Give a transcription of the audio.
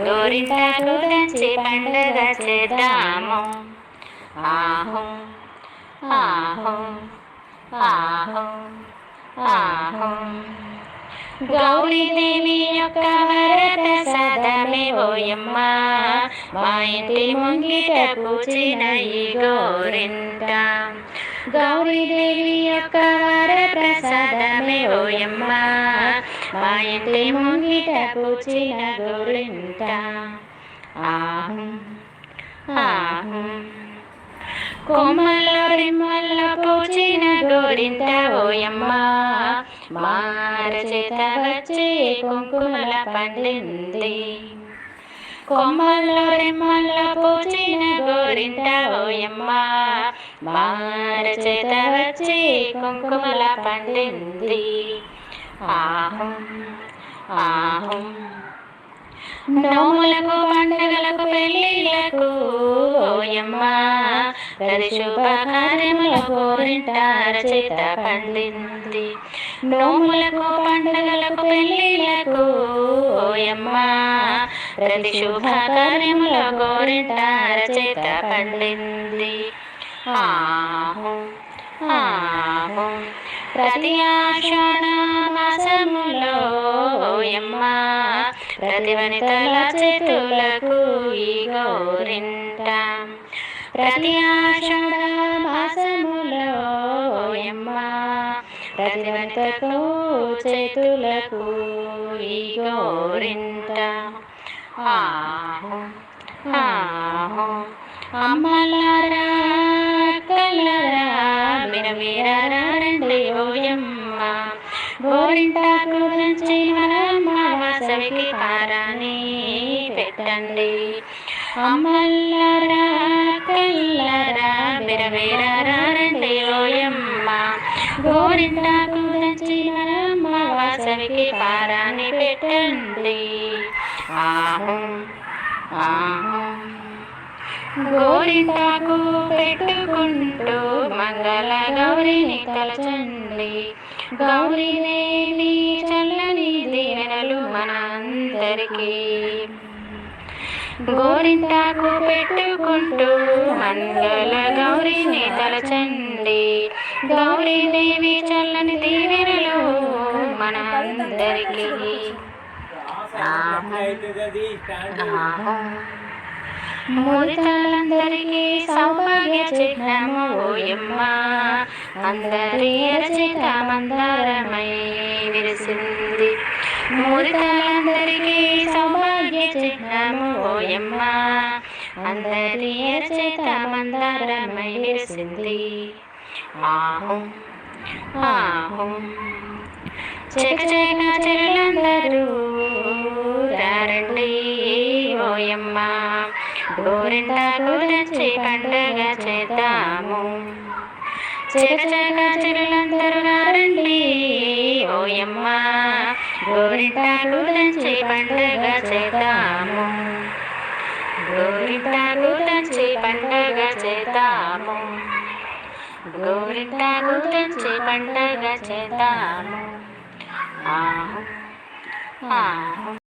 గోరింటాకు దంచి పండగ చేద్దాము. ఆహో ఆహో ఆహో ఆహో. గౌరీదేవి యొక్క వరప్రసాదమే ఓయమ్మ. మా ఇంటి ముంగిట పూచిన ఈ గోరింట. గౌరీదేవి యొక్క వరప్రసాదమే ఓయమ్మ. మా ఇంటి ముంగిట పూచిన గోరింట. ఆహం ఆహం. కొమ్మల్లో రెమ్మల్ల పూచిన గోరింట ఓయమ్మ. మార చేత వచ్చి కుంకుమల పండింది. కొమ్మల్లో రెమ్మల్ల పూచిన గోరింట ఓయమ్మ. మార చేత వచ్చి కుంకుమల పండింది. ఆహం. ఆహం నోములకు పండగలకు పెళ్ళిళ్ళకు ఓయమ్మ ప్రతి శుభకార్యముల కోరింటార చేత పండింది. నోములకు పండగలకు పెళ్ళిళ్ళకు ఓయమ్మ ప్రతి శుభకార్యముల కోరింటార చేత పండింది. ఆహో. ఆహో. ప్రతి ఆషాఢ మాసములో ప్రతి వనితల చేతులకు ఈ గోరింట. ప్రతి ఆషాఢ మాసములో ప్రతి వనితకు చేతులకు ఈ గోరింట. ఆహో ఆహో అమ్మలారా మిరమిరరా రండి ఓయమ్మ గోరింటాకు దంచి మనమ్మ వాసవికి కారాన్ని పెట్టండి. అమ్మలారా కల్లరా మిరమిరరా రండి ఓయమ్మ గోరింటాకు దంచి మనమ్మ వాసవికి కారాన్ని పెట్టండి. ఆహం ఆహం. గోరింటాకు పెట్టుకుంటూ మంగళ గౌరిని తలచండి గౌరీదేవి చల్లని దీవెనలు మన అందరికీ గోరింటాకు పెట్టుకుంటూ మంగళ గౌరిని తలచండి. గౌరీదేవి చల్లని దీవెనలు మన అందరికీ ఆహా. మురితలందరికీ సౌభాగ్య చిహ్నము ఓయమ్మ. అందరి రచిత మందారమై విరిసింది. మురితలందరికీ సౌభాగ్య చిహ్నము ఓయమ్మ. అందరి రచిత మందారమై విరిసింది. ఆహం ఆహం. చెక చెక చెల్లందరూ రండి ఓయమ్మ. గోరింటాకు తెచ్చి పండగ చేద్దాము. చెక చెక చెల్లందరూ రండి ఓయమ్మ గోరింటాకు తెచ్చి పండగ చేద్దాము. గోరింటాకు తెచ్చి పండగ చేద్దాము. గోరింటాకు తెచ్చి పండగ చేద్దాము. ఆహా ఆహా.